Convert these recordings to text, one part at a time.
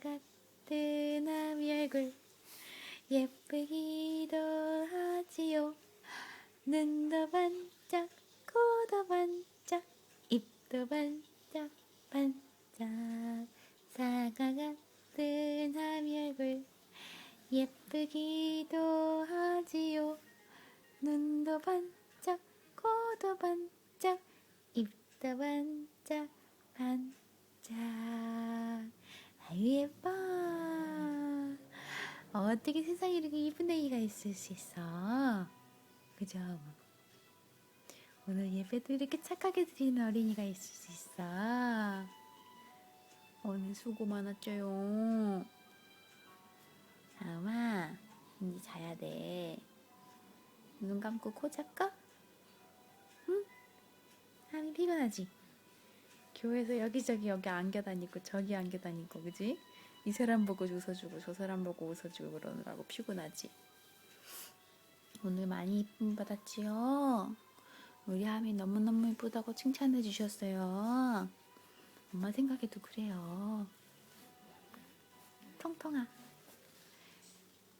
같은 아미 얼굴 예쁘기도 하지요. 눈도 반짝 코도 반짝 입도 반짝 반짝. 사과 같은 아미 얼굴 예쁘기도 하지요. 눈도 반짝 코도 반짝 입도 반짝 반짝 아유 예뻐 어떻게 세상에 이렇게 이쁜 애기가 있을 수 있어 그죠 오늘 예배도 이렇게 착하게 드리는 어린이가 있을 수 있어 오늘 수고 많았죠요 다음아 이제 자야 돼 눈 감고 코 잡고 응? 하미 피곤하지? 교회에서 여기저기 여기 안겨 다니고 저기 안겨 다니고 그지? 이 사람 보고 웃어주고 저 사람 보고 웃어주고 그러느라고 피곤하지? 오늘 많이 이쁨 받았지요? 우리 하미 너무너무 이쁘다고 칭찬해 주셨어요 엄마 생각해도 그래요 통통아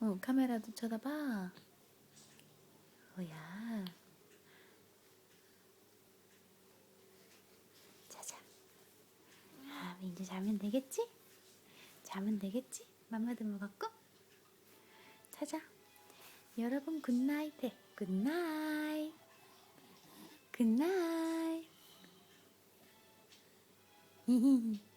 어, 카메라도 쳐다봐 뭐야 자자 아, 이제 자면 되겠지? 자면 되겠지? 맘마도 먹었고? 자자. 여러분 굿나잇 해. 굿나잇. 굿나잇.